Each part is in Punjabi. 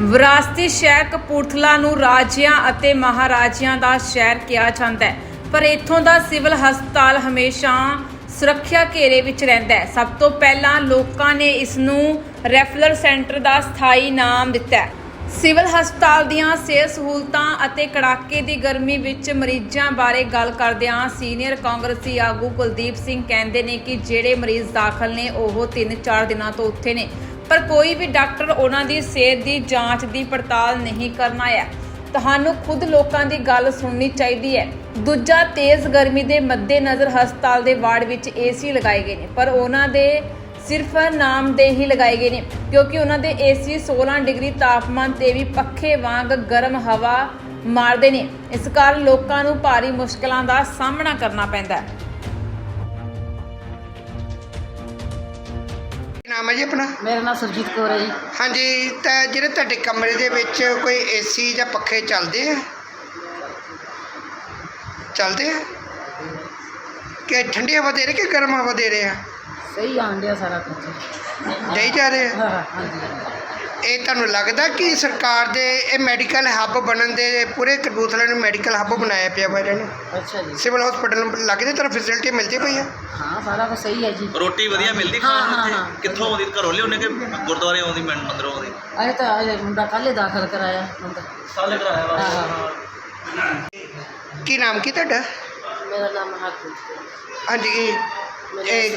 ਵਿਰਾਸਤੀ ਸ਼ਹਿਰ ਕਪੂਰਥਲਾ ਨੂੰ ਰਾਜਿਆਂ ਅਤੇ ਮਹਾਰਾਜਿਆਂ ਦਾ ਸ਼ਹਿਰ ਕਿਹਾ ਜਾਂਦਾ ਹੈ। ਪਰ ਇੱਥੋਂ ਦਾ ਸਿਵਲ ਹਸਪਤਾਲ ਹਮੇਸ਼ਾ ਸੁਰੱਖਿਆ ਘੇਰੇ ਵਿੱਚ ਰਹਿੰਦਾ ਹੈ। ਸਭ ਤੋਂ ਪਹਿਲਾਂ ਲੋਕਾਂ ਨੇ ਇਸ ਨੂੰ ਰੈਫਲਰ ਸੈਂਟਰ ਦਾ ਸਥਾਈ ਨਾਮ ਦਿੱਤਾ ਹੈ। ਸਿਵਲ ਹਸਪਤਾਲ ਦੀਆਂ ਸਿਹਤ ਸਹੂਲਤਾਂ ਅਤੇ ਕੜਾਕੇ ਦੀ ਗਰਮੀ ਵਿੱਚ ਮਰੀਜ਼ਾਂ ਬਾਰੇ ਗੱਲ ਕਰਦਿਆਂ ਸੀਨੀਅਰ ਕਾਂਗਰਸੀ ਆਗੂ ਕੁਲਦੀਪ ਸਿੰਘ ਕਹਿੰਦੇ ਨੇ ਕਿ ਜਿਹੜੇ ਮਰੀਜ਼ ਦਾਖਲ ਨੇ, ਉਹ 3-4 ਦਿਨਾਂ ਤੋਂ ਉੱਥੇ ਨੇ। ਪਰ ਕੋਈ ਵੀ ਡਾਕਟਰ ਉਹਨਾਂ ਦੀ ਸਿਹਤ ਦੀ ਜਾਂਚ ਦੀ ਪੜਤਾਲ ਨਹੀਂ ਕਰਨਾ ਹੈ ਤੁਹਾਨੂੰ ਖੁਦ ਲੋਕਾਂ ਦੀ ਗੱਲ ਸੁਣਨੀ ਚਾਹੀਦੀ ਹੈ। ਦੂਜਾ, ਤੇਜ਼ ਗਰਮੀ ਦੇ ਮੱਦੇਨਜ਼ਰ ਹਸਪਤਾਲ ਦੇ ਵਾਰਡ ਵਿੱਚ ਏਸੀ ਲਗਾਏ ਗਏ ਨੇ, ਪਰ ਉਹਨਾਂ ਦੇ ਸਿਰਫ ਨਾਮ ਦੇ ਹੀ ਲਗਾਏ ਗਏ ਨੇ, ਕਿਉਂਕਿ ਉਹਨਾਂ ਦੇ ਏਸੀ 16 ਡਿਗਰੀ ਤਾਪਮਾਨ ਤੇ ਵੀ ਪੱਖੇ ਵਾਂਗ ਗਰਮ ਹਵਾ ਮਾਰਦੇ ਨੇ। ਇਸ ਕਾਰਨ ਲੋਕਾਂ ਨੂੰ ਭਾਰੀ ਮੁਸ਼ਕਲਾਂ ਦਾ ਸਾਹਮਣਾ ਕਰਨਾ ਪੈਂਦਾ ਹੈ। ਨਾਮ ਹੈ ਜੀ ਆਪਣਾ? ਮੇਰਾ ਨਾਮ ਸੁਰਜੀਤ ਕੌਰ ਹੈ ਜੀ। ਹਾਂਜੀ ਤਾਂ ਜਿਹੜੇ ਤੁਹਾਡੇ ਕਮਰੇ ਦੇ ਵਿੱਚ ਕੋਈ ਏਸੀ ਜਾਂ ਪੱਖੇ ਚੱਲਦੇ ਆ? ਚੱਲਦੇ ਆ? ਕਿ ਠੰਡੀ ਹਵਾ ਦੇ ਰਹੇ ਕਿ ਗਰਮ ਹਵਾ ਦੇ ਰਹੇ ਆ? ਸਹੀ ਆਣ ਡਿਆ ਸਾਰਾ ਕੁਝ ਦੇਈ ਜਾ ਰਹੇ ਆ? ਹਾਂ ਹਾਂਜੀ। ਇਹ ਤੁਹਾਨੂੰ ਲੱਗਦਾ ਕਿ ਸਰਕਾਰ ਦੇ ਇਹ ਮੈਡੀਕਲ ਹੱਬ ਬਣਨ ਦੇ ਪੂਰੇ ਕਪੂਰਥਲੇ ਨੂੰ ਮੈਡੀਕਲ ਹੱਬ ਬਣਾਇਆ ਪਿਆ ਵਾ ਇਹਨਾਂ ਨੇ? ਅੱਛਾ ਜੀ। ਸਿਵਲ ਹਸਪੀਟਲ ਨੂੰ ਲੱਗਦੇ ਤਰ੍ਹਾਂ ਫੈਸਿਲਿਟੀ ਮਿਲਦੀ ਪਈ ਆ? ਹਾਂ ਸਾਰਾ ਕੁਝ ਸਹੀ ਹੈ ਜੀ। ਰੋਟੀ ਵਧੀਆ ਮਿਲਦੀ ਹਾਂ, ਖਾਣ ਨੂੰ ਹਾਂ, ਇੱਥੇ? ਹਾਂ। ਕਿੱਥੋਂ ਆਉਂਦੀ? ਘਰੋਂ ਲਿਆਉਂਦੇ ਕਿ ਗੁਰਦੁਆਰੇ ਆਉਂਦੀ ਮੈਂ ਮੰਦਰੋਂ ਆਉਂਦੀ? ਅਜੇ ਤਾਂ ਅਜੇ ਮੁੰਡਾ ਕੱਲ੍ਹ ਦਾਖਲ ਕਰਾਇਆ ਮੁੰਡਾ। ਸਾਲੇ ਕਰਾਇਆ ਵਾ। ਹਾਂ ਹਾਂ ਕੀ ਨਾਮ ਕੀ ਤੁਹਾਡਾ? ਮੇਰਾ ਨਾਮ ਹਰਪ੍ਰੀਤ ਹਾਂਜੀ ਮੇਰਾ ਇਹ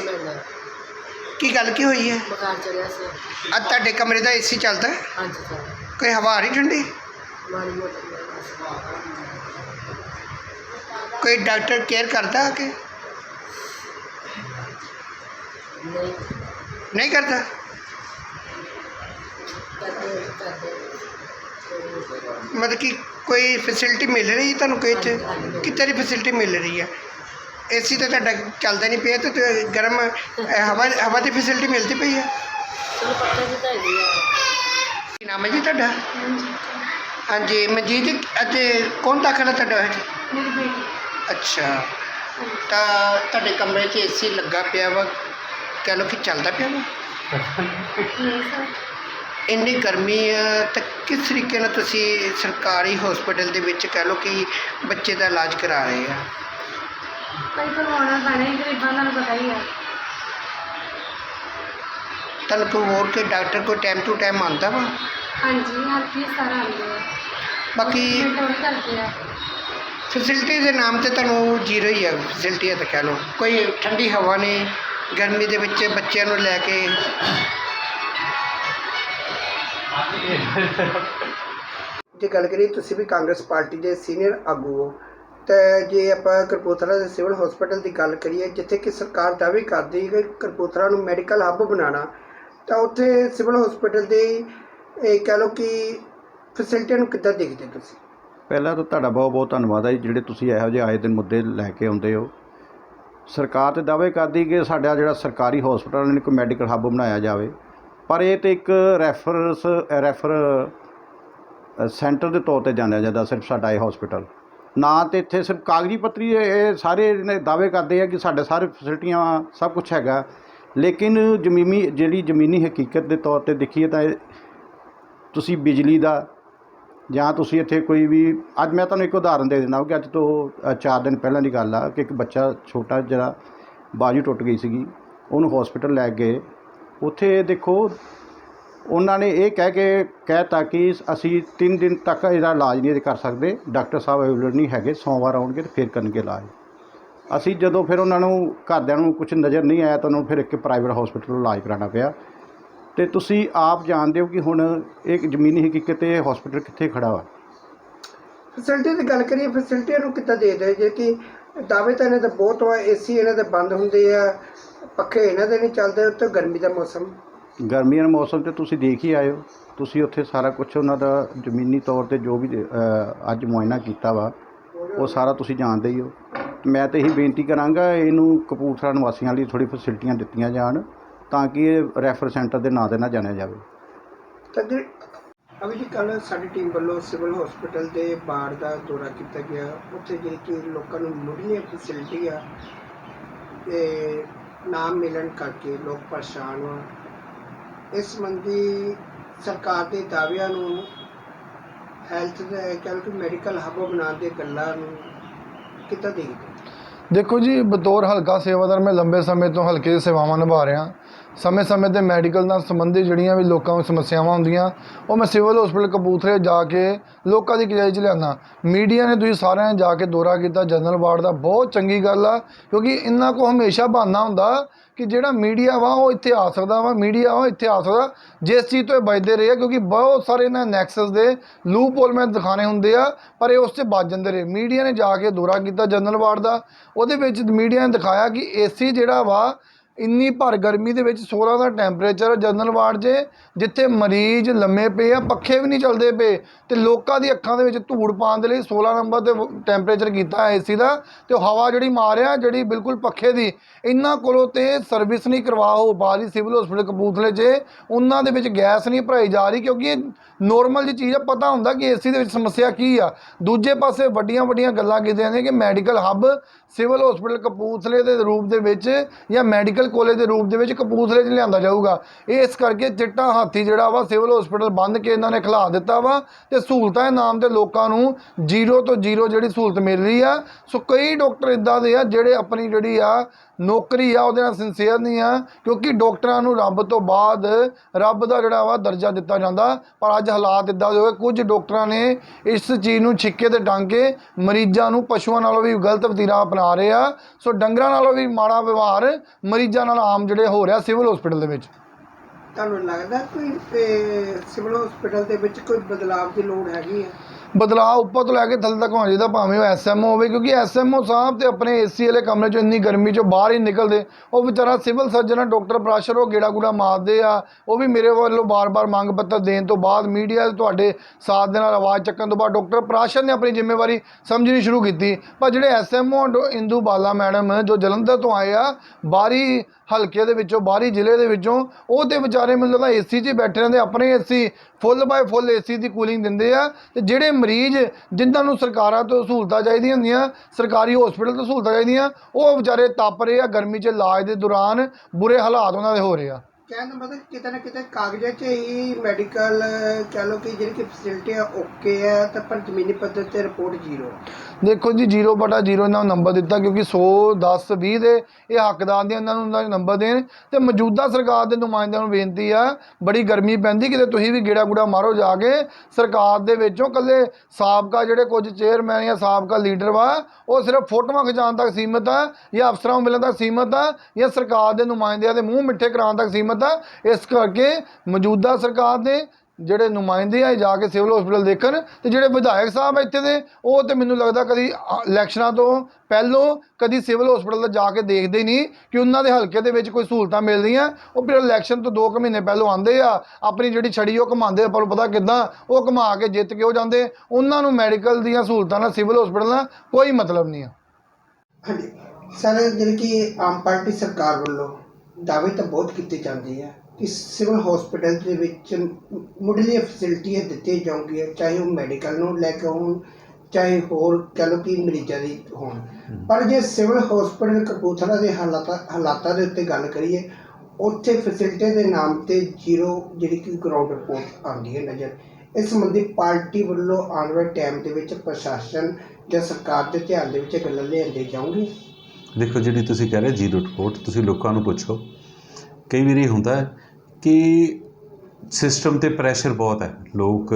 ਕੀ ਗੱਲ ਕੀ ਹੋਈ ਹੈ? ਬੁਖਾਰ ਚੜਿਆ ਸੀ। ਅੱਜ ਤੁਹਾਡੇ ਕਮਰੇ ਦਾ ਏਸੀ ਚੱਲਦਾ ਹੈ? ਹਾਂਜੀ ਸਰ। ਕੋਈ ਹਵਾ ਆ ਰਹੀ ਠੰਡੀ? ਮਾੜੀ ਮੋਟੀ ਕੋਈ ਡਾਕਟਰ ਕੇਅਰ ਕਰਦਾ ਆ ਕੇ? ਨਹੀਂ। ਨਹੀਂ ਕਰਦਾ? ਕਰਦੇ ਕਰਦੇ। ਮਤਲਬ ਕਿ ਕੋਈ ਫੈਸਿਲਿਟੀ ਮਿਲ ਰਹੀ ਹੈ ਤੁਹਾਨੂੰ ਕੋਈ ਇੱਥੇ? ਕਿੱਥੇ ਦੀ ਫੈਸਿਲਿਟੀ ਮਿਲ ਰਹੀ ਹੈ? ਏਸੀ ਤਾਂ ਤੁਹਾਡਾ ਚੱਲਦਾ ਨਹੀਂ ਪਿਆ ਤੇ ਤੇ ਗਰਮ ਅਹ, ਹਵਾ ਹਵਾ ਦੀ ਫੈਸਿਲਿਟੀ ਮਿਲਦੀ ਪਈ ਹੈ ਚਲੋ ਪੱਕੇ ਦੀ ਤਾਂ ਹੈਗੀ ਆ। ਕੀ ਨਾਮ ਹੈ ਜੀ ਤੁਹਾਡਾ? ਹਾਂਜੀ ਮਨਜੀਤ ਜੀ ਅੱਜ ਕੌਣ ਦਾਖਲ ਹੈ ਤੁਹਾਡਾ ਮੇਰੀ ਬੇਟੀ। ਅੱਛਾ ਤਾਂ ਤੁਹਾਡੇ ਕਮਰੇ 'ਚ ਏਸੀ ਲੱਗਾ ਪਿਆ ਵਾ। ਕਹਿ ਲਓ ਕਿ ਚੱਲਦਾ ਪਿਆ ਵਾ। ਨਹੀਂ ਸਰ। ਇੰਨੀ ਗਰਮੀ ਆ ਤਾਂ ਕਿਸ ਤਰੀਕੇ ਨਾਲ ਤੁਸੀਂ ਸਰਕਾਰੀ ਹਸਪੀਟਲ ਦੇ ਵਿੱਚ ਕਹਿ ਲਓ ਕਿ ਬੱਚੇ ਦਾ ਇਲਾਜ ਕਰਾ ਰਹੇ ਆ? ਕੋਈ ਕਰਵਾਉਣਾ ਪੈਣਾ ਹੀ ਗਰੀਬਾਂ ਦਾ ਪਤਾ ਹੀ ਆ ਤੁਹਾਨੂੰ ਕੋਈ ਹੋਰ ਕੋਈ ਡਾਕਟਰ ਕੋਈ ਟਾਈਮ ਟੂ ਟਾਈਮ ਆਉਂਦਾ ਵਾ? ਹਾਂਜੀ ਹਰ ਚੀਜ਼ ਸਾਰਾ ਆਉਂਦੇ ਆ ਬਾਕੀ ਕੰਟਰੋਲ ਕਰਦੇ ਆ ਫੈਸਿਲਿਟੀ ਦੇ ਨਾਮ ਤੇ ਤੁਹਾਨੂੰ ਜ਼ੀਰੋ ਹੀ ਆ ਫੈਸਿਲਿਟੀ ਤਾਂ ਕਹਿ ਲਓ। ਕੋਈ ਠੰਡੀ ਹਵਾ ਨੇ ਗਰਮੀ ਦੇ ਵਿੱਚ ਬੱਚਿਆਂ ਨੂੰ ਲੈ ਕੇ। ਜੇ ਗੱਲ ਕਰੀਏ ਤੁਸੀਂ ਵੀ ਕਾਂਗਰਸ ਪਾਰਟੀ ਦੇ ਸੀਨੀਅਰ ਆਗੂ ਹੋ। ਤੇ ਜੇ ਆਪਾਂ ਕਰਪੂਥਲਾ ਦੇ ਸਿਵਲ ਹਸਪੀਟਲ ਦੀ ਗੱਲ ਕਰੀਏ ਜਿੱਥੇ ਕਿ ਸਰਕਾਰ ਦਾਅਵੇ ਕਰਦੀ ਹੈ ਕਿ ਕਰਪੂਥਲਾ ਨੂੰ ਮੈਡੀਕਲ ਹੱਬ ਬਣਾਉਣਾ ਤਾਂ ਉੱਥੇ ਸਿਵਲ ਹਸਪੀਟਲ ਦੀ ਇਹ ਕਹਿ ਲਓ ਕਿ ਫੈਸਿਲਿਟੀਆਂ ਨੂੰ ਕਿੱਦਾਂ ਦੇਖਦੇ ਤੁਸੀਂ? ਪਹਿਲਾਂ ਤਾਂ ਤੁਹਾਡਾ ਬਹੁਤ ਬਹੁਤ ਧੰਨਵਾਦ ਹੈ ਜੀ ਜਿਹੜੇ ਤੁਸੀਂ ਇਹੋ ਜਿਹੇ ਆਏ ਦਿਨ ਮੁੱਦੇ ਲੈ ਕੇ ਆਉਂਦੇ ਹੋ। ਸਰਕਾਰ ਤੇ ਦਾਅਵੇ ਕਰਦੀ ਕਿ ਸਾਡਾ ਜਿਹੜਾ ਸਰਕਾਰੀ ਹਸਪਤਾਲ ਨੇ ਇੱਕ ਮੈਡੀਕਲ ਹੱਬ ਬਣਾਇਆ ਜਾਵੇ। ਪਰ ਇਹ ਤੇ ਇੱਕ ਰੈਫਰਸ ਰੈਫਰ ਅ, ਸੈਂਟਰ ਦੇ ਤੌਰ ਤੇ ਜਾਣਿਆ ਜਾਂਦਾ ਸਿਰਫ ਸਾਡਾ ਇਹ ਹਸਪਤਾਲ ਨਾ ਤੇ ਇੱਥੇ ਸਿਰਫ ਕਾਗਜ਼ੀ ਪੱਤਰੀ ਇਹ- ਸਾਰੇ ਨੇ ਦਾਅਵੇ ਕਰਦੇ ਆ ਕਿ ਸਾਡੇ ਸਾਰੇ ਫੈਸਿਲਿਟੀਆਂ ਸਭ ਕੁਝ ਹੈਗਾ। ਲੇਕਿਨ ਜ਼ਮੀਨੀ ਜਿਹੜੀ ਜ਼ਮੀਨੀ ਹਕੀਕਤ ਦੇ ਤੌਰ ਤੇ ਦੇਖੀਏ ਤਾਂ ਤੁਸੀਂ ਬਿਜਲੀ ਦਾ ਜਾਂ ਤੁਸੀਂ ਇੱਥੇ ਕੋਈ ਵੀ ਅੱਜ ਮੈਂ ਤੁਹਾਨੂੰ ਇੱਕ ਉਦਾਹਰਨ ਦੇ ਦਿੰਦਾ ਕਿ ਅੱਜ ਤੋਂ ਅ, ਚਾਰ ਦਿਨ ਪਹਿਲਾਂ ਦੀ ਗੱਲ ਆ ਕਿ ਇੱਕ ਬੱਚਾ ਛੋਟਾ ਜਿਹੜਾ ਬਾਜੂ ਟੁੱਟ ਗਈ ਸੀਗੀ ਉਹਨੂੰ ਹਸਪੀਟਲ ਲੈ ਗਏ। ਉੱਥੇ ਦੇਖੋ ਉਹਨਾਂ ਨੇ ਇਹ ਕਹਿ ਕੇ ਕਹਿਤਾ ਕਿ ਅਸੀਂ 3 ਦਿਨ ਤੱਕ ਇਹਦਾ ਇਲਾਜ ਨਹੀਂ ਕਰ ਸਕਦੇ। ਡਾਕਟਰ ਸਾਹਿਬ ਅਵੇਲੇਬਲ ਨਹੀਂ ਹੈਗੇ, ਸੋਮਵਾਰ ਆਉਣਗੇ ਤੇ ਫਿਰ ਕਰਨਗੇ ਇਲਾਜ। ਅਸੀਂ ਜਦੋਂ ਫਿਰ ਉਹਨਾਂ ਨੂੰ ਘਰਦਿਆਂ ਨੂੰ ਕੁਝ ਨਜ਼ਰ ਨਹੀਂ ਆਇਆ ਤਾਂ ਉਹਨਾਂ ਨੂੰ ਫਿਰ ਇੱਕ ਪ੍ਰਾਈਵੇਟ ਹਸਪੀਟਲ ਇਲਾਜ ਕਰਾਉਣਾ ਪਿਆ। ਤੇ ਤੁਸੀਂ ਆਪ ਜਾਣਦੇ ਹੋ ਕਿ ਹੁਣ ਇਹ ਜ਼ਮੀਨੀ ਹਕੀਕਤ ਇਹ ਹਸਪੀਟਲ ਕਿੱਥੇ ਖੜਾ ਵਾ? ਫੈਸਿਲਿਟੀ ਦੀ ਗੱਲ ਕਰੀਏ ਫੈਸਿਲਿਟੀਆਂ ਨੂੰ ਕਿੱਦਾਂ ਦੇ ਦੇ? ਜੇ ਕਿ ਦਾਅਵੇ ਤਾਂ ਇਹਨਾਂ ਦੇ ਬਹੁਤ ਵਾ ਏਸੀ ਇਹਨਾਂ ਦੇ ਬੰਦ ਹੁੰਦੇ ਆ, ਪੱਖੇ ਇਹਨਾਂ ਦੇ ਨਹੀਂ ਚੱਲਦੇ ਉੱਤੇ ਗਰਮੀ ਦਾ ਮੌਸਮ। ਗਰਮੀਆਂ ਦੇ ਮੌਸਮ 'ਤੇ ਤੁਸੀਂ ਦੇਖ ਹੀ ਆਏ ਹੋ। ਤੁਸੀਂ ਉੱਥੇ ਸਾਰਾ ਕੁਝ ਉਹਨਾਂ ਦਾ ਜ਼ਮੀਨੀ ਤੌਰ ਤੇ ਜੋ ਵੀ ਅੱਜ ਮੁਆਇਨਾ ਕੀਤਾ ਵਾ, ਉਹ ਸਾਰਾ ਤੁਸੀਂ ਜਾਣਦੇ ਹੀ ਹੋ। ਮੈਂ ਤਾਂ ਇਹੀ ਬੇਨਤੀ ਕਰਾਂਗਾ, ਇਹਨੂੰ ਕਪੂਰਥਲਾ ਨਿਵਾਸੀਆਂ ਲਈ ਥੋੜੀ ਫੈਸਿਲਿਟੀਆਂ ਦਿੱਤੀਆਂ ਜਾਣ, ਤਾਂ ਕਿ ਇਹ ਰੈਫਰ ਸੈਂਟਰ ਦੇ ਨਾਂ ਦੇ ਨਾਲ ਜਾਣਿਆ ਜਾਵੇ। ਤਾਂ ਜੀ, ਅਭੀ ਜੀ ਕੱਲ੍ਹ ਸਾਡੀ ਟੀਮ ਵੱਲੋਂ ਸਿਵਲ ਹਸਪੀਟਲ ਦੇ ਬਾਹਰ ਦਾ ਦੌਰਾ ਕੀਤਾ ਗਿਆ। ਉੱਥੇ ਜਿਹੜੀ ਕਿ ਲੋਕਾਂ ਨੂੰ ਮੁੱਢਲੀਆਂ ਫੈਸਿਲਿਟੀ ਆ, ਤੇ ਨਾਮ ਮਿਲਣ ਕਰਕੇ ਲੋਕ ਪਰੇਸ਼ਾਨ ਆ। ਇਸ ਸੰਬੰਧੀ ਸਰਕਾਰ ਦੇ ਦਾਅਵਿਆਂ ਨੂੰ ਹੈਲਥ ਦੇ ਕਹਿੰਦੇ ਮੈਡੀਕਲ ਹੱਬ ਬਣਾਉਣ ਦੇ ਗੱਲਾਂ ਨੂੰ ਕਿੱਦਾਂ ਦੇਖਦੇ ਦੇਖੋ ਜੀ, ਬਤੌਰ ਹਲਕਾ ਸੇਵਾਦਾਰ, ਮੈਂ ਲੰਬੇ ਸਮੇਂ ਤੋਂ ਹਲਕੇ ਦੀ ਸੇਵਾਵਾਂ ਨਿਭਾ ਰਿਹਾ। ਸਮੇਂ-ਸਮੇਂ ਤੇ ਮੈਡੀਕਲ ਨਾਲ ਸੰਬੰਧਿਤ ਜਿਹੜੀਆਂ ਵੀ ਲੋਕਾਂ ਨੂੰ ਸਮੱਸਿਆਵਾਂ ਹੁੰਦੀਆਂ, ਉਹ ਮੈਂ ਸਿਵਲ ਹਸਪੀਟਲ ਕਪੂਰਥਲੇ ਜਾ ਕੇ ਲੋਕਾਂ ਦੀ ਕਿਜਾਈ 'ਚ ਲਿਆਂਦਾ। ਮੀਡੀਆ ਨੇ ਤੁਸੀਂ ਸਾਰਿਆਂ ਨੇ ਜਾ ਕੇ ਦੌਰਾ ਕੀਤਾ, ਜਨਰਲ ਵਾਰਡ ਦਾ। ਬਹੁਤ ਚੰਗੀ ਗੱਲ ਆ, ਕਿਉਂਕਿ ਇਹਨਾਂ ਕੋ ਹਮੇਸ਼ਾ ਬਹਾਨਾ ਹੁੰਦਾ ਕਿ ਜਿਹੜਾ ਮੀਡੀਆ ਵਾ, ਉਹ ਇੱਥੇ ਆ ਸਕਦਾ ਵਾ, ਮੀਡੀਆ ਵਾ ਇੱਥੇ ਆ ਸਕਦਾ। ਜਿਸ ਚੀਜ਼ ਤੋਂ ਇਹ ਬਚਦੇ ਰਹੇ ਆ, ਕਿਉਂਕਿ ਬਹੁਤ ਸਾਰੇ ਇਹਨਾਂ ਨੈਕਸਸ ਦੇ ਲੂਪ ਹੋਲ ਮੈਂ ਦਿਖਾਣੇ ਹੁੰਦੇ ਆ, ਪਰ ਇਹ ਉਸ 'ਤੇ ਬਚ ਜਾਂਦੇ ਰਹੇ। ਮੀਡੀਆ ਨੇ ਜਾ ਕੇ ਦੌਰਾ ਕੀਤਾ ਜਨਰਲ ਵਾਰਡ ਦਾ। ਉਹਦੇ ਵਿੱਚ ਮੀਡੀਆ ਨੇ ਦਿਖਾਇਆ ਕਿ ਏਸੀ ਜਿਹੜਾ ਵਾ ਇੰਨੀ ਭਰ ਗਰਮੀ ਦੇ ਵਿੱਚ 16 ਦਾ ਟੈਂਪਰੇਚਰ ਜਨਰਲ ਵਾਰਡ 'ਚ ਜਿੱਥੇ ਮਰੀਜ਼ ਲੰਮੇ ਪਏ ਆ, ਪੱਖੇ ਵੀ ਨਹੀਂ ਚੱਲਦੇ ਪਏ, ਤੇ ਲੋਕਾਂ ਦੀ ਅੱਖਾਂ ਦੇ ਵਿੱਚ ਧੂੜ ਪਾਉਣ ਦੇ ਲਈ 16 ਨੰਬਰ ਤੇ ਟੈਂਪਰੇਚਰ ਕੀਤਾ ਏਸੀ ਦਾ, ਤੇ ਉਹ ਹਵਾ ਜਿਹੜੀ ਮਾਰ ਰਿਹਾ, ਜਿਹੜੀ ਬਿਲਕੁਲ ਪੱਖੇ ਦੀ, ਇਹਨਾਂ ਕੋਲੋਂ ਤੇ ਸਰਵਿਸ ਨਹੀਂ ਕਰਵਾਓ ਹੋ ਪਾ ਰਹੀ ਸਿਵਲ ਹਸਪੀਟਲ ਕਪੂਰਥਲੇ 'ਚ ਉਹਨਾਂ ਦੇ ਵਿੱਚ ਗੈਸ ਨਹੀਂ ਭਰਾਈ ਜਾ ਰਹੀ, ਕਿਉਂਕਿ ਇਹ ਨੋਰਮਲ ਜੀ ਚੀਜ਼ ਆ, ਪਤਾ ਹੁੰਦਾ ਕਿ ਏਸੀ ਦੇ ਵਿੱਚ ਸਮੱਸਿਆ ਕੀ ਆ। ਦੂਜੇ ਪਾਸੇ ਵੱਡੀਆਂ ਵੱਡੀਆਂ ਗੱਲਾਂ ਕੀਤੀਆਂ ਨੇ ਕਿ ਮੈਡੀਕਲ ਹੱਬ ਸਿਵਲ ਹਸਪੀਟਲ ਕਪੂਰਥਲੇ ਦੇ ਰੂਪ ਦੇ ਵਿੱਚ ਜਾਂ ਮੈਡੀਕਲ ਕਾਲਜ ਦੇ ਰੂਪ ਦੇ ਵਿੱਚ ਕਪੂਰਥਲੇ 'ਚ ਲਿਆਂਦਾ ਜਾਊਗਾ। ਇਸ ਕਰਕੇ ਚਿੱਟਾ ਹਾਥੀ ਜਿਹੜਾ ਵਾ ਸਿਵਲ ਹਸਪੀਟਲ ਬੰਦ ਕੇ ਇਹਨਾਂ ਨੇ ਖਿਲਾ ਦਿੱਤਾ ਵਾ ਤੇ ਸਹੂਲਤਾਂ ਨਾਮ ਤੇ ਲੋਕਾਂ ਨੂੰ ਜ਼ੀਰੋ ਤੋਂ ਜ਼ੀਰੋ ਜਿਹੜੀ ਸਹੂਲਤ ਮਿਲ ਰਹੀ ਆ। ਸੋ ਕਈ ਡਾਕਟਰ ਇਦਾਂ ਦੇ ਆ ਜਿਹੜੇ ਆਪਣੀ ਜਿਹੜੀ ਆ ਨੌਕਰੀ ਆ, ਉਹਦੇ ਨਾਲ ਸਿੰਸੀਅਰ ਨਹੀਂ ਆ, ਕਿਉਂਕਿ ਡਾਕਟਰਾਂ ਨੂੰ ਰੱਬ ਤੋਂ ਬਾਅਦ ਰੱਬ ਦਾ ਜਿਹੜਾ ਵਾ ਦਰਜਾ ਦਿੱਤਾ ਜਾਂਦਾ। ਪਰ ਅੱਜ ਹਾਲਾਤ ਇਦਾਂ ਦੇ ਹੋਏ, ਕੁਝ ਡਾਕਟਰਾਂ ਨੇ ਇਸ ਚੀਜ਼ ਨੂੰ ਛਿੱਕੇ ਤੇ ਟੰਗ ਕੇ ਮਰੀਜ਼ਾਂ ਨੂੰ ਪਸ਼ੂਆਂ ਨਾਲੋਂ ਵੀ ਗਲਤ ਵਤੀਰਾ ਅਪਣਾ ਰਹੇ ਆ। ਸੋ ਡੰਗਰਾਂ ਨਾਲੋਂ ਵੀ ਮਾੜਾ ਵਿਵਹਾਰ ਮਰੀਜ਼ਾਂ ਨਾਲ ਆਮ ਜਿਹੜੇ ਹੋ ਰਿਹਾ ਸਿਵਲ ਹਸਪੀਟਲ ਦੇ ਵਿੱਚ। ਤੁਹਾਨੂੰ ਲੱਗਦਾ ਕੋਈ ਸਿਵਲ ਹਸਪੀਟਲ ਦੇ ਵਿੱਚ ਕੋਈ ਬਦਲਾਅ ਦੀ ਲੋੜ ਹੈਗੀ ਹੈ ਬਦਲਾਅ ਉੱਪਰ ਤੋਂ ਲੈ ਕੇ ਥੱਲੇ ਤੱਕ ਹੋਣਾ ਚਾਹੀਦਾ, ਭਾਵੇਂ ਉਹ ਐਸਐਮਓ ਹੋਵੇ, ਕਿਉਂਕਿ ਐਸਐਮਓ ਸਾਹਿਬ ਤੇ ਆਪਣੇ ਏਸੀ ਵਾਲੇ ਕਮਰੇ ਚੋਂ ਇੰਨੀ ਗਰਮੀ ਚੋਂ ਬਾਹਰ ਹੀ ਨਿਕਲਦੇ। ਉਹ ਵਿਚਾਰਾ ਸਿਵਲ ਸਰਜਨ ਆ, ਡਾਕਟਰ ਪ੍ਰਾਸ਼ਰ, ਉਹ ਗੇੜਾ ਗੂੜਾ ਮਾਰਦੇ ਆ, ਉਹ ਵੀ ਮੇਰੇ ਵੱਲੋਂ ਬਾਰ-ਬਾਰ ਮੰਗ ਪੱਤਰ ਦੇਣ ਤੋਂ ਬਾਅਦ ਮੀਡੀਆ ਦੇ ਤੁਹਾਡੇ ਸਾਥ ਦੇ ਨਾਲ ਆਵਾਜ਼ ਚੱਕਣ ਤੋਂ ਬਾਅਦ ਡਾਕਟਰ ਪ੍ਰਾਸ਼ਰ ਨੇ ਆਪਣੀ ਜ਼ਿੰਮੇਵਾਰੀ ਸਮਝਣੀ ਸ਼ੁਰੂ ਕੀਤੀ। ਪਰ ਜਿਹੜੇ ਐਸਐਮਓ ਇੰਦੂ ਬਾਲਾ ਮੈਡਮ, ਜੋ ਜਲੰਧਰ ਤੋਂ ਆਏ ਆ, ਬਾਹਰੀ ਹਲਕੇ ਦੇ ਵਿੱਚੋਂ, ਬਾਹਰੀ ਜ਼ਿਲ੍ਹੇ ਦੇ ਵਿੱਚੋਂ, ਉਹ ਤੇ ਵਿਚਾਰੇ ਮੈਨੂੰ ਲੱਗਦਾ ਏਸੀ 'ਚ ਹੀ ਬੈਠੇ ਰਹਿੰਦੇ, ਆਪਣੇ AC full by full AC the cooling ਦਿੰਦੇ ਆ ਤੇ ਜਿਹੜੇ ਮਰੀਜ਼ ਜਿਨ੍ਹਾਂ ਨੂੰ ਸਰਕਾਰਾਂ ਤੋਂ ਸਹੂਲਤਾਂ ਚਾਹੀਦੀਆਂ ਹੁੰਦੀਆਂ, ਸਰਕਾਰੀ ਹਸਪੀਟਲ ਤੋਂ ਸਹੂਲਤਾਂ ਚਾਹੀਦੀਆਂ, ਉਹ ਵਿਚਾਰੇ ਤਪ ਰਹੇ ਆ, ਗਰਮੀ 'ਚ ਇਲਾਜ ਦੇ ਦੌਰਾਨ ਬੁਰੇ ਹਾਲਾਤ ਉਹਨਾਂ ਦੇ ਹੋ ਰਹੇ ਆ। ਕਹਿਣ ਦਾ ਮਤਲਬ ਕਿਤੇ ਨਾ ਕਿਤੇ ਕਾਗਜ਼ਾਂ 'ਚ ਹੀ ਮੈਡੀਕਲ ਕਹ ਲਓ ਕਿ ਜਿਹੜੀ ਕਿ ਫੈਸਿਲਿਟੀ ਆ ਓਕੇ ਹੈ ਤਾਂ ਪਰ ਜ਼ਮੀਨੀ ਪੱਧਰ ਤੇ ਰਿਪੋਰਟ ਜ਼ੀਰੋ ਦੇਖੋ ਜੀ 0 ਬਟਾ 0 ਇਹਨਾਂ ਨੂੰ ਨੰਬਰ ਦਿੱਤਾ ਕਿਉਂਕਿ 100 10 20 ਦੇ ਇਹ ਹੱਕਦਾਰ ਦੇ ਇਹਨਾਂ ਨੂੰ ਉਹਨਾਂ ਦੇ ਨੰਬਰ ਦੇਣ ਤੇ ਮੌਜੂਦਾ ਸਰਕਾਰ ਦੇ ਨੁਮਾਇੰਦਿਆਂ ਨੂੰ ਬੇਨਤੀ ਆ, ਬੜੀ ਗਰਮੀ ਪੈਂਦੀ, ਕਿਤੇ ਤੁਸੀਂ ਵੀ ਗੇੜਾ ਗੂੜਾ ਮਾਰੋ ਜਾ ਕੇ, ਸਰਕਾਰ ਦੇ ਵਿੱਚੋਂ ਕੱਲੇ ਸਾਬਕਾ ਜਿਹੜੇ ਕੁਝ ਚੇਅਰਮੈਨ ਜਾਂ ਸਾਬਕਾ ਲੀਡਰ ਵਾ, ਉਹ ਸਿਰਫ ਫੋਟੋਆਂ ਖਿਚਾਉਣ ਤੱਕ ਸੀਮਤ ਆ ਜਾਂ ਅਫਸਰਾਂ ਨੂੰ ਮਿਲਣ ਤੱਕ ਸੀਮਤ ਆ ਜਾਂ ਸਰਕਾਰ ਦੇ ਨੁਮਾਇੰਦਿਆਂ ਦੇ ਮੂੰਹ ਮਿੱਠੇ ਕਰਾਉਣ ਤੱਕ ਸੀਮਤ ਆ ਇਸ ਕਰਕੇ ਮੌਜੂਦਾ ਸਰਕਾਰ ਦੇ ਜਿਹੜੇ ਨੁਮਾਇੰਦੇ ਆ ਜਾ ਕੇ ਸਿਵਲ ਹਸਪੀਟਲ ਦੇਖਣ ਤੇ ਜਿਹੜੇ ਵਿਧਾਇਕ ਸਾਹਿਬ ਇੱਥੇ ਦੇ, ਉਹ ਤੇ ਮੈਨੂੰ ਲੱਗਦਾ ਕਦੀ ਇਲੈਕਸ਼ਨਾਂ ਤੋਂ ਪਹਿਲੋਂ ਕਦੀ ਸਿਵਲ ਹਸਪੀਟਲ ਦਾ ਜਾ ਕੇ ਦੇਖਦੇ ਨਹੀਂ ਕਿ ਉਹਨਾਂ ਦੇ ਹਲਕੇ ਦੇ ਵਿੱਚ ਕੋਈ ਸਹੂਲਤਾਂ ਮਿਲ ਰਹੀਆਂ। ਉਹ ਫਿਰ ਇਲੈਕਸ਼ਨ ਤੋਂ 2 ਮਹੀਨੇ ਪਹਿਲੋਂ ਆਉਂਦੇ ਆ, ਆਪਣੀ ਜਿਹੜੀ ਛੜੀ ਉਹ ਘਮਾਉਂਦੇ ਆ ਪਰ ਪਤਾ ਕਿੱਦਾਂ ਉਹ ਘਮਾ ਕੇ ਜਿੱਤ ਕੇ ਉਹ ਜਾਂਦੇ। ਉਹਨਾਂ ਨੂੰ ਮੈਡੀਕਲ ਦੀਆਂ ਸਹੂਲਤਾਂ ਨਾਲ, ਸਿਵਲ ਹਸਪੀਟਲ ਨਾਲ ਕੋਈ ਮਤਲਬ ਨਹੀਂ ਆ। ਸਰ ਜਿਹੜੀ ਕਿ ਆਮ ਪਾਰਟੀ ਸਰਕਾਰ ਵੱਲੋਂ ਦਾਅਵੇ ਤਾਂ ਬਹੁਤ ਕੀਤੇ ਜਾਂਦੇ ਆ ਕਿ ਸਿਵਲ ਹਸਪੀਟਲ ਦੇ ਵਿੱਚ ਮੁੱਢਲੀਆਂ ਫੈਸਿਲਿਟੀਆਂ ਦਿੱਤੀਆਂ ਜਾਣਗੀਆਂ ਚਾਹੇ ਉਹ ਮੈਡੀਕਲ ਨੂੰ ਲੈ ਕੇ ਹੋਣ ਚਾਹੇ ਹੋਰ ਕਹਿ ਲਓ ਕਿ ਮਰੀਜ਼ਾਂ ਦੀ ਹੋਣ। ਪਰ ਜੇ ਸਿਵਲ ਹਸਪੀਟਲ ਕਪੂਰਥਲਾ ਦੇ ਹਾਲਾਤਾਂ ਹਾਲਾਤਾਂ ਦੇ ਉੱਤੇ ਗੱਲ ਕਰੀਏ ਉੱਥੇ ਫੈਸਿਲਿਟੀ ਦੇ ਨਾਮ ਤੇ ਜ਼ੀਰੋ ਜਿਹੜੀ ਕਿ ਗਰਾਊਂਡ ਰਿਪੋਰਟ ਆਉਂਦੀ ਹੈ ਨਜ਼ਰ। ਇਸ ਸੰਬੰਧੀ ਪਾਰਟੀ ਵੱਲੋਂ ਆਉਣ ਵਾਲੇ ਟਾਈਮ ਦੇ ਵਿੱਚ ਪ੍ਰਸ਼ਾਸਨ ਜਾਂ ਸਰਕਾਰ ਦੇ ਧਿਆਨ ਦੇ ਵਿੱਚ ਇਹ ਗੱਲਾਂ ਲਿਆਂਦੇ ਜਾਊਗੀ ਦੇਖੋ ਜਿਹੜੀ ਤੁਸੀਂ ਕਹਿ ਰਹੇ ਜ਼ੀਰੋ ਰਿਪੋਰਟ ਤੁਸੀਂ ਲੋਕਾਂ ਨੂੰ ਪੁੱਛੋ। ਕਈ ਵਾਰੀ ਹੁੰਦਾ ਕਿ ਸਿਸਟਮ ਤੇ ਪ੍ਰੈਸ਼ਰ ਬਹੁਤ ਹੈ। ਲੋਕ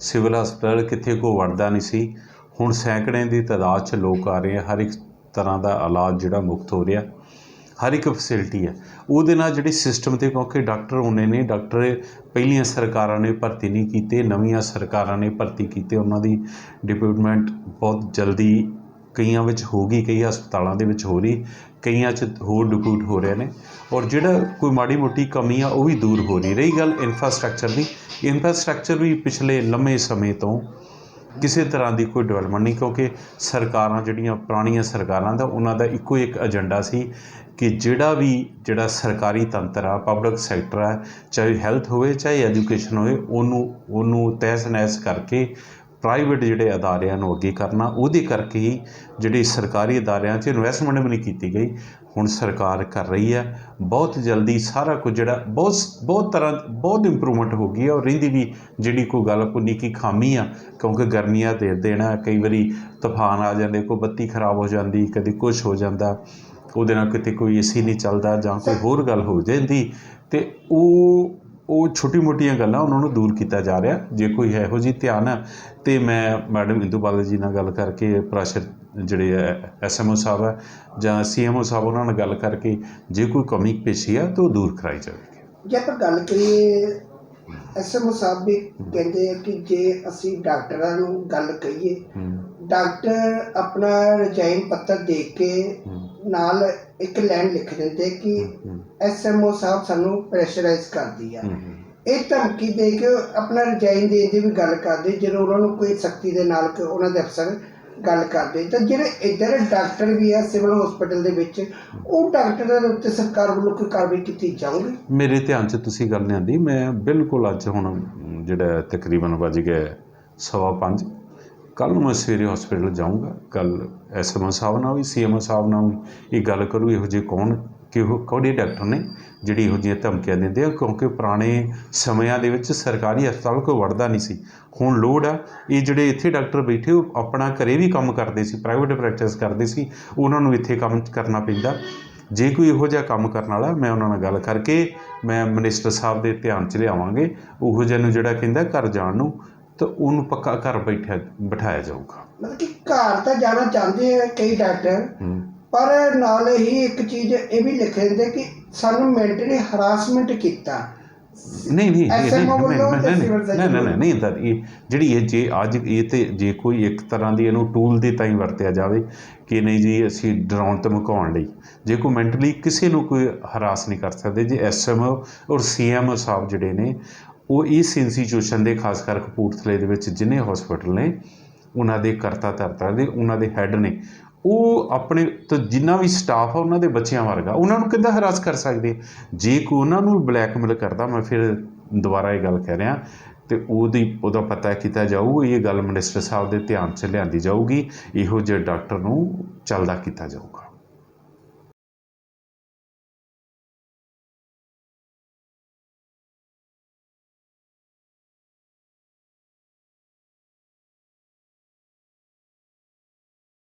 ਸਿਵਲ ਹਸਪਤਾਲ ਕਿੱਥੇ ਕੋ ਵੜਦਾ ਨਹੀਂ ਸੀ। ਹੁਣ ਸੈਂਕੜੇ ਦੀ ਤਾਦਾਦ 'ਚ ਲੋਕ ਆ ਰਹੇ ਆ। ਹਰ ਇੱਕ ਤਰ੍ਹਾਂ ਦਾ ਇਲਾਜ ਜਿਹੜਾ ਮੁਫਤ ਹੋ ਰਿਹਾ। ਹਰ ਇੱਕ ਫੈਸਿਲਿਟੀ ਹੈ। ਉਹਦੇ ਨਾਲ ਜਿਹੜੀ ਸਿਸਟਮ ਤੇ ਕਿਉਂਕਿ ਡਾਕਟਰ ਹੋਣੇ ਨੇ ਡਾਕਟਰ ਪਹਿਲੀਆਂ ਸਰਕਾਰਾਂ ਨੇ ਭਰਤੀ ਨਹੀਂ ਕੀਤੇ, ਨਵੀਆਂ ਸਰਕਾਰਾਂ ਨੇ ਭਰਤੀ ਕੀਤੇ। ਉਹਨਾਂ ਦੀ ਡਿਪਾਰਟਮੈਂਟ ਬਹੁਤ ਜਲਦੀ ਕਈਆਂ ਵਿੱਚ ਹੋ ਗਈ, ਕਈ ਹਸਪਤਾਲਾਂ ਦੇ ਵਿੱਚ ਹੋ ਰਹੀ, ਕਈਆਂ 'ਚ ਹੋਰ ਡਿਪੂਟ ਹੋ ਰਹੇ ਨੇ ਔਰ ਜਿਹੜਾ ਕੋਈ ਮਾੜੀ ਮੋਟੀ ਕਮੀ ਆ, ਉਹ ਵੀ ਦੂਰ ਹੋ ਰਹੀ। ਰਹੀ ਗੱਲ ਇਨਫਰਾਸਟ੍ਰਕਚਰ ਦੀ। ਇਨਫਰਾਸਟ੍ਰਕਚਰ ਵੀ ਪਿਛਲੇ ਲੰਮੇ ਸਮੇਂ ਤੋਂ ਕਿਸੇ ਤਰ੍ਹਾਂ ਦੀ ਕੋਈ ਡਿਵੈਲਪਮੈਂਟ ਨਹੀਂ, ਕਿਉਂਕਿ ਸਰਕਾਰਾਂ ਜਿਹੜੀਆਂ ਪੁਰਾਣੀਆਂ ਸਰਕਾਰਾਂ ਦਾ, ਉਹਨਾਂ ਦਾ ਇੱਕੋ ਇੱਕ ਏਜੰਡਾ ਸੀ ਕਿ ਜਿਹੜਾ ਵੀ ਜਿਹੜਾ ਸਰਕਾਰੀ ਤੰਤਰ ਆ ਪਬਲਿਕ ਸੈਕਟਰ ਆ, ਚਾਹੇ ਹੈਲਥ ਹੋਵੇ, ਚਾਹੇ ਐਜੂਕੇਸ਼ਨ ਹੋਵੇ, ਉਹਨੂੰ ਉਹਨੂੰ ਤਹਿਸ ਨਹਿਸ ਕਰਕੇ ਪ੍ਰਾਈਵੇਟ ਜਿਹੜੇ ਅਦਾਰਿਆਂ ਨੂੰ ਅੱਗੇ ਕਰਨਾ, ਉਹਦੇ ਕਰਕੇ ਹੀ ਜਿਹੜੀ ਸਰਕਾਰੀ ਅਦਾਰਿਆਂ 'ਚ ਇਨਵੈਸਟਮੈਂਟ ਵੀ ਨਹੀਂ ਕੀਤੀ ਗਈ। ਹੁਣ ਸਰਕਾਰ ਕਰ ਰਹੀ ਹੈ, ਬਹੁਤ ਜਲਦੀ ਸਾਰਾ ਕੁਝ ਜਿਹੜਾ ਬਹੁਤ ਬਹੁਤ ਤਰ੍ਹਾਂ, ਬਹੁਤ ਇੰਪਰੂਵਮੈਂਟ ਹੋ ਗਈ ਹੈ ਔਰ ਇਹਦੀ ਵੀ ਜਿਹੜੀ ਕੋਈ ਗੱਲ ਕੋਈ ਨਿੱਕੀ ਖਾਮੀ ਆ, ਕਿਉਂਕਿ ਗਰਮੀਆਂ ਦੇ ਦੇਣਾ ਕਈ ਵਾਰੀ ਤੂਫਾਨ ਆ ਜਾਂਦੇ, ਕੋਈ ਬੱਤੀ ਖਰਾਬ ਹੋ ਜਾਂਦੀ, ਕਦੇ ਕੁਝ ਹੋ ਜਾਂਦਾ, ਉਹਦੇ ਨਾਲ ਕਿਤੇ ਕੋਈ ਏਸੀ ਨਹੀਂ ਚੱਲਦਾ ਜਾਂ ਕੋਈ ਹੋਰ ਗੱਲ ਹੋ ਜਾਂਦੀ, ਤੇ ਉਹ ਉਹ ਛੋਟੀ ਮੋਟੀਆਂ ਗੱਲਾਂ ਉਹਨਾਂ ਨੂੰ ਦੂਰ ਕੀਤਾ ਜਾ ਰਿਹਾ। ਜੇ ਕੋਈ ਇਹੋ ਜਿਹੀ ਧਿਆਨ ਹੈ ਤੇ ਮੈਂ ਮੈਡਮ ਇੰਦੂ ਬਾਲਾ ਜੀ ਨਾਲ ਗੱਲ ਕਰਕੇ ਪ੍ਰਾਸ਼ਰ ਜਿਹੜੇ ਐਸਐਮਓ ਸਾਹਿਬ ਹੈ ਜਾਂ ਸੀਐਮਓ ਸਾਹਿਬ ਉਹਨਾਂ ਨਾਲ ਗੱਲ ਕਰਕੇ ਜੇ ਕੋਈ ਕਮੀ ਪੇਸ਼ੀ ਆ ਤਾਂ ਉਹ ਦੂਰ ਕਰਾਈ ਜਾਵੇਗੀ। ਜੇ ਆਪਾਂ ਗੱਲ ਕਰੀਏ ਐਸਐਮਓ ਸਾਹਿਬ ਵੀ ਕਹਿੰਦੇ ਆ ਕਿ ਜੇ ਅਸੀਂ ਡਾਕਟਰਾਂ ਨੂੰ ਗੱਲ ਕਹੀਏ ਡਾਕਟਰ ਆਪਣਾ ਰਜਾਈਨ ਪੱਤਰ ਦੇ ਕੇ ਨਾਲ ਇੱਕ ਲਾਈਨ ਲਿਖ ਦਿੰਦੇ ਕਿ ਐਸਐਮਓ ਸਾਹਿਬ ਸਾਨੂੰ ਪ੍ਰੈਸ਼ਰਾਈਜ਼ ਕਰਦੀ ਆ। ਇਹ ਧਮਕੀ ਦੇ ਕੇ ਆਪਣਾ ਰਜਾਈਨ ਦੇਣ ਦੀ ਵੀ ਗੱਲ ਕਰਦੇ ਜਦੋਂ ਉਹਨਾਂ ਨੂੰ ਕੋਈ ਸਖਤੀ ਦੇ ਨਾਲ ਕਿ ਉਹਨਾਂ ਦੇ ਅਫਸਰ ਗੱਲ ਕਰਦੇ। ਤਾਂ ਜਿਹੜੇ ਇੱਧਰ ਡਾਕਟਰ ਵੀ ਆ ਸਿਵਲ ਹਸਪੀਟਲ ਦੇ ਵਿੱਚ ਉਹ ਡਾਕਟਰਾਂ ਦੇ ਉੱਤੇ ਸਰਕਾਰ ਵੱਲੋਂ ਕੋਈ ਕਾਰਵਾਈ ਕੀਤੀ ਜਾਊਗੀ? ਮੇਰੇ ਧਿਆਨ 'ਚ ਤੁਸੀਂ ਗੱਲ ਲਿਆਂਦੀ ਮੈਂ ਬਿਲਕੁਲ ਅੱਜ ਹੁਣ ਜਿਹੜਾ ਤਕਰੀਬਨ ਵੱਜ ਗਿਆ 5:15 ਕੱਲ੍ਹ ਨੂੰ ਮੈਂ ਸਵੇਰੇ ਹੋਸਪਿਟਲ ਜਾਊਂਗਾ। ਗੱਲ ਐਸਐਮਓ ਸਾਹਿਬ ਨਾਲ ਵੀ, ਸੀ ਸੀਐਮਓ ਸਾਹਿਬ ਨਾਲ ਵੀ ਇਹ ਗੱਲ ਕਰੂ, ਇਹੋ ਜਿਹੇ ਕੌਣ ਕਿਹੋ ਕਿਹੜੇ ਡਾਕਟਰ ਨੇ ਜਿਹੜੀ ਇਹੋ ਜਿਹੀਆਂ ਧਮਕੀਆਂ ਦਿੰਦੇ ਆ, ਕਿਉਂਕਿ ਪੁਰਾਣੇ ਸਮਿਆਂ ਦੇ ਵਿੱਚ ਸਰਕਾਰੀ ਹਸਪਤਾਲ ਕੋਈ ਵੜਦਾ ਨਹੀਂ ਸੀ। ਹੁਣ ਲੋੜ ਆ, ਇਹ ਜਿਹੜੇ ਇੱਥੇ ਡਾਕਟਰ ਬੈਠੇ, ਉਹ ਆਪਣਾ ਘਰੇ ਵੀ ਕੰਮ ਕਰਦੇ ਸੀ ਪ੍ਰਾਈਵੇਟ ਪ੍ਰੈਕਟਿਸ ਕਰਦੇ ਸੀ, ਉਹਨਾਂ ਨੂੰ ਇੱਥੇ ਕੰਮ ਕਰਨਾ ਪੈਂਦਾ। ਜੇ ਕੋਈ ਇਹੋ ਜਿਹਾ ਕੰਮ ਕਰਨ ਵਾਲਾ, ਮੈਂ ਉਹਨਾਂ ਨਾਲ ਗੱਲ ਕਰਕੇ, ਮੈਂ ਮਨਿਸਟਰ ਸਾਹਿਬ ਦੇ ਧਿਆਨ 'ਚ ਲਿਆਵਾਂਗੇ, ਉਹੋ ਜਿਹੇ ਨੂੰ ਜਿਹੜਾ ਕਹਿੰਦਾ ਘਰ ਜਾਣ ਨੂੰ ਤਾਂ ਉਹਨੂੰ ਪੱਕਾ ਘਰ ਬੈਠਿਆ ਬਿਠਾਇਆ ਜਾਊਗਾ। ਮਤਲਬ ਕਿ ਘਰ ਤਾਂ ਜਾਣਾ ਚਾਹੁੰਦੇ ਆ ਕਈ ਡਾਕਟਰ ਪਰ ਨਾਲ ਹੀ ਇੱਕ ਚੀਜ਼ ਇਹ ਵੀ ਲਿਖ ਦਿੰਦੇ ਕਿ ਸਾਨੂੰ ਮੈਂਟਲੀ ਹਰਾਸਮੈਂਟ ਕੀਤਾ। ਨਹੀਂ ਨਹੀਂ ਨਹੀਂ ਨਹੀਂ ਨਹੀਂ ਤਾਂ ਇਹ ਜਿਹੜੀ ਇਹ ਜੇ ਅੱਜ ਇਹ ਤੇ ਜੇ ਕੋਈ ਇੱਕ ਤਰ੍ਹਾਂ ਦੀ ਇਹਨੂੰ ਟੂਲ ਦੇ ਤਾਂ ਹੀ ਵਰਤਿਆ ਜਾਵੇ ਕਿ ਨਹੀਂ ਜੀ ਅਸੀਂ ਡਰਾਉਣ ਤੇ ਮੁਕਾਉਣ ਲਈ। ਜੇ ਕੋਈ ਮੈਂਟਲੀ ਕਿਸੇ ਨੂੰ ਕੋਈ ਹਰਾਸ ਨਹੀਂ ਕਰ ਸਕਦੇ ਜੇ ਐਸਐਮਓ ਔਰ ਸੀਐਮਓ ਸਾਹਿਬ ਜਿਹੜੇ ਨੇ ਉਹ ਇਸ ਇੰਸਟੀਚਿਊਸ਼ਨ ਦੇ, ਖਾਸ ਕਰ ਕਪੂਰਥਲੇ ਦੇ ਵਿੱਚ ਜਿੰਨੇ ਹਸਪੀਟਲ ਨੇ, ਉਹਨਾਂ ਦੇ ਕਰਤਾ ਧਰਤਾ ਦੇ, ਉਹਨਾਂ ਦੇ ਹੈੱਡ ਨੇ, ਉਹ ਆਪਣੇ ਤੋਂ ਜਿੰਨਾ ਵੀ ਸਟਾਫ ਆ, ਉਹਨਾਂ ਦੇ ਬੱਚਿਆਂ ਵਰਗਾ, ਉਹਨਾਂ ਨੂੰ ਕਿੱਦਾਂ ਹਰਾਸ ਕਰ ਸਕਦੇ ਜੇ ਕੋਈ ਉਹਨਾਂ ਨੂੰ ਬਲੈਕਮੇਲ ਕਰਦਾ, ਮੈਂ ਫਿਰ ਦੁਬਾਰਾ ਇਹ ਗੱਲ ਕਹਿ ਰਿਹਾ, ਤੇ ਉਹਦੀ, ਉਹਦਾ ਪਤਾ ਕੀਤਾ ਜਾਊ ਇਹ ਗੱਲ ਮਿਨਿਸਟਰ ਸਾਹਿਬ ਦੇ ਧਿਆਨ 'ਚ ਲਿਆਂਦੀ ਜਾਊਗੀ, ਇਹੋ ਜਿਹੇ ਡਾਕਟਰ ਨੂੰ ਚੱਲਦਾ ਕੀਤਾ ਜਾਊਗਾ।